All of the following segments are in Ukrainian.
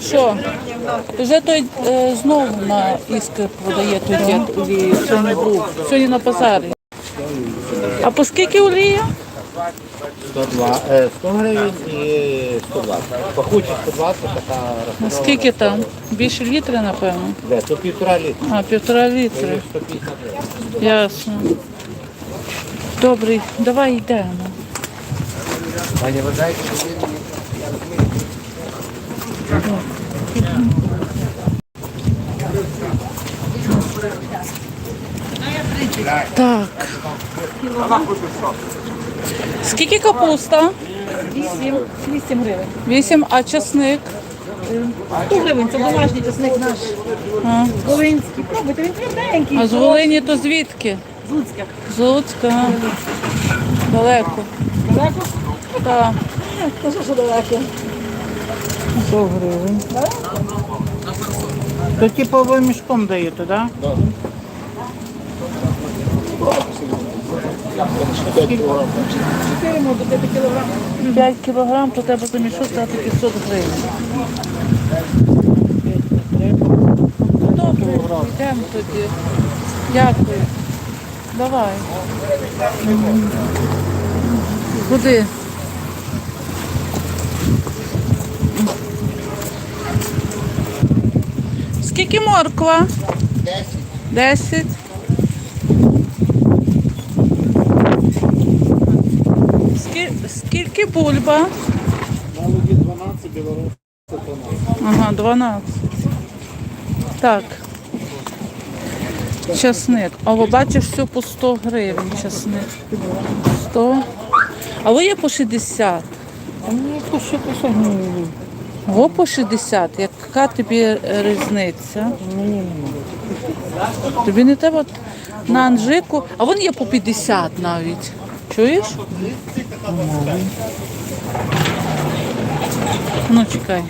Що? Вже той е, знову на іскр продає той дід олію. Сьогодні був. Сьогодні на базарі. А по скільки олія? 102, е, 100 гривень і 120. Пахучі 120, така рафінована. Скільки там? Більше літра, напевно. Де? То півтора літра. А, півтора літри. 150 гривень. Ясно. Добрий, давай йдемо. Так. Скільки капуста? 8, 8 гривень. Вісім, а часник? 100 гривень, це домашній часник наш. А, Волинський. Пробуйте, він тверденький. а з Волині то звідки? З Луцька. З Луцька. Далеко. Далеко? Так. Кажу, що далеко. 100 гривень. То типу ви мішком даєте, так? Да? Чотири до 5 кілограм. 5 кілограм, то треба за мішок дати 500 гривень. Добре, йдемо тоді. Дякую. Давай. Куди? Скільки морква? Десять. Десять. Скільки, бульба? Налоги 12, білорус. Ага, 12. Так. Часник. А ви бачиш, все по 100 гривень часник. 100. А ви є по 60. Ні, то що ти сьогодні? Во по 60. Яка тобі різниця? Мені Тобі не треба на Анжику, а вон є по 50 навіть. Чуєш? Ну, чекай.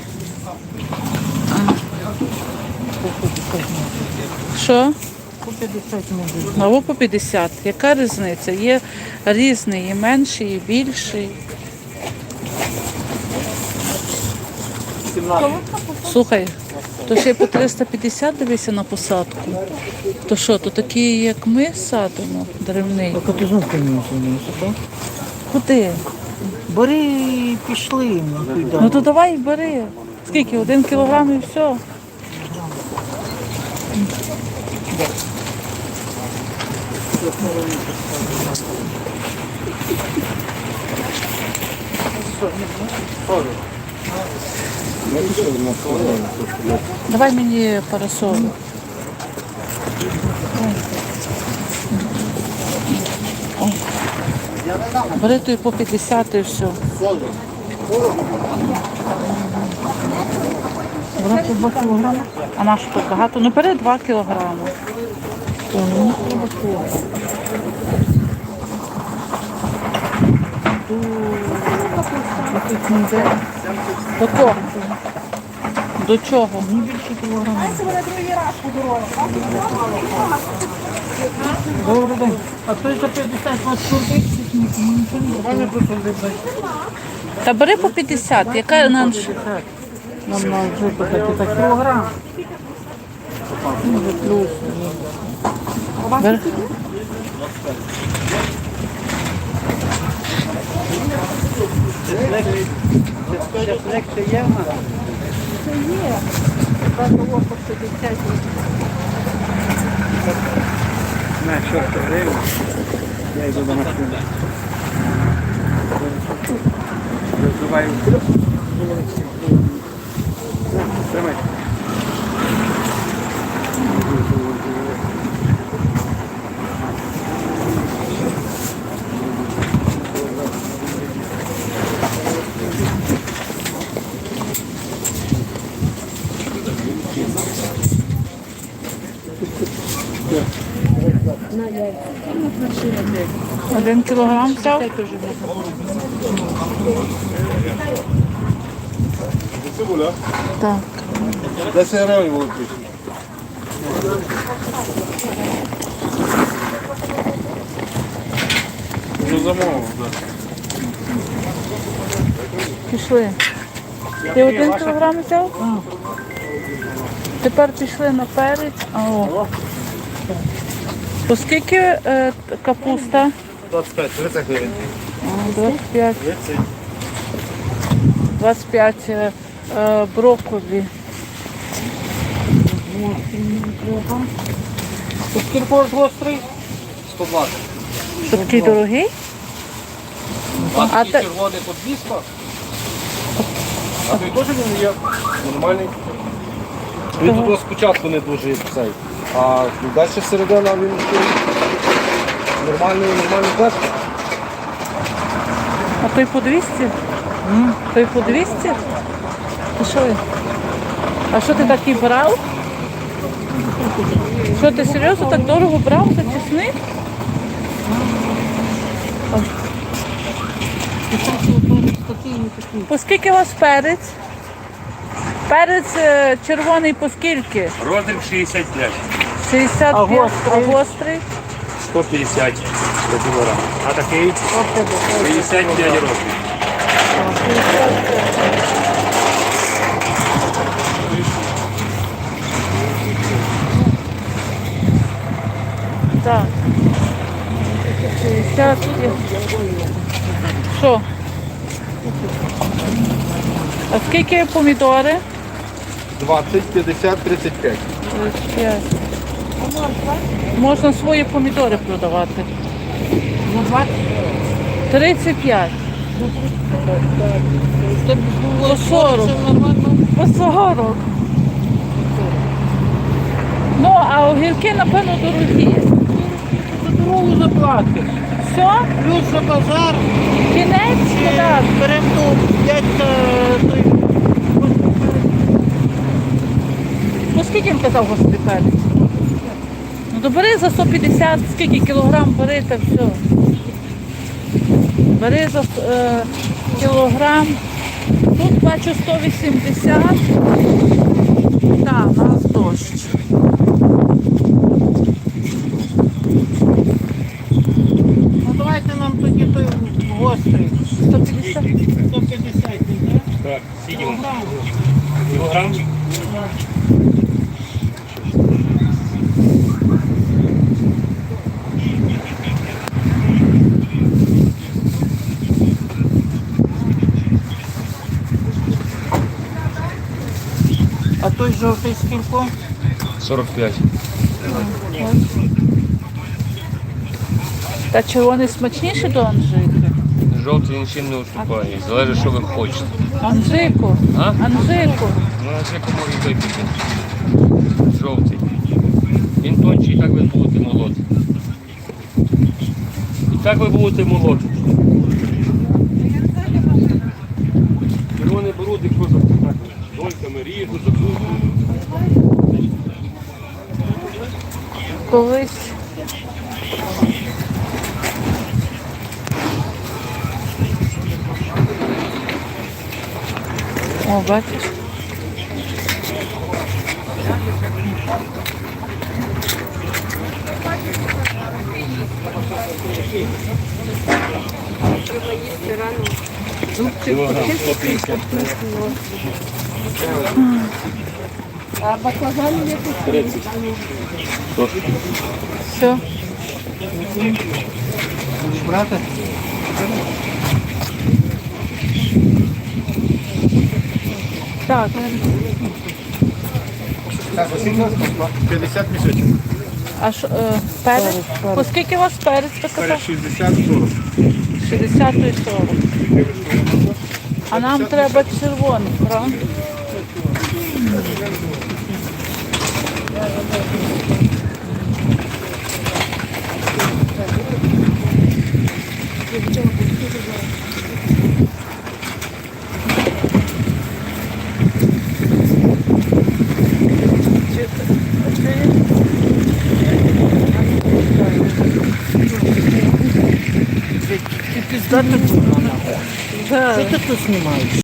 А. Що? По 50 не буде. По 50. Яка різниця? Є різний, і менший, і більший. Слухай, то ще по 350 дивися на посадку. То що, то такі, як ми садимо, деревний. Так ти знов так? Куди? Бери і пішли. ну. Ну то давай бери. Скільки? Один кілограм і все. Давай мені парасоль. Бери той по 50 і все. Брати 2 кілограми. А наш тут багато? Ну бери 2 кілограми. Мені йде. До кого? До чого? Ні більше кілограма. Це буде другий раз подорожа. Добрий день. А той за 50 вас просто Та бери по 50. Яка нам? Нам на вже так кілограм. Може плюс. Бери. На, чорт, гривень. Я йду до машини. Розбиваю. Один кілограм взяв? Так. 10 гривень було пішло. Вже замовив, так. Пішли. Ти один кілограм взяв? Тепер пішли на перець. О. По скільки е, капуста? 25, 30 гривень. А, 25. 25 е, е, брокколі. Скільки гострий? 120. Що такий дорогий? А А те- червоний по 200. А той теж він є нормальний. Він тут спочатку не дуже цей. А далі середина він нормальний, нормальний дешево. А той по 200? Той по 200? А що? А що ти такий брав? Що ти серйозно так дорого брав за чесник? По скільки у вас перець? Перець е, червоний по скільки? Розріб 65, 65, А гострий? а гострий? 150 до кілограма. А такий 55 років. Так. 60. Що? А скільки помідори? 20, 50, 35. 35. Можна свої помідори продавати. На 20? 35. Це По 40. По 40. Ну, а огірки, напевно, дорогі. дорогу заплатиш. Все? Плюс за базар, Кінець? Так. беремо ту дядька той. Ну скільки він казав перець? Ну то бери за 150, скільки кілограм бери та все. Бери за е, кілограм. Тут бачу 180. Так, у нас дощ. Ну давайте нам тоді той гострий. 150. 150, не? Так, скільки? Кілограм? А той жовтий скільки? 45. Та червоний смачніший до Анжики. Жовтий він чим не уступає. Залежить, що ви хочете. Анжику. А? Анжику. Ну, це може той піти. Жовтий. Він тончий, і так ви будете молоти. І так ви будете молоти. Колись. О, бачиш? Кілограм 150. А баклажани тут? 30. Все. Брати? Так, Так, ось 50 місяців. а що, е, перець? По скільки у вас перець? ти казав? 60, 40. 60 і 40. А нам треба червоний, правда? Ти піздати тут. Да. Тут знімаєш?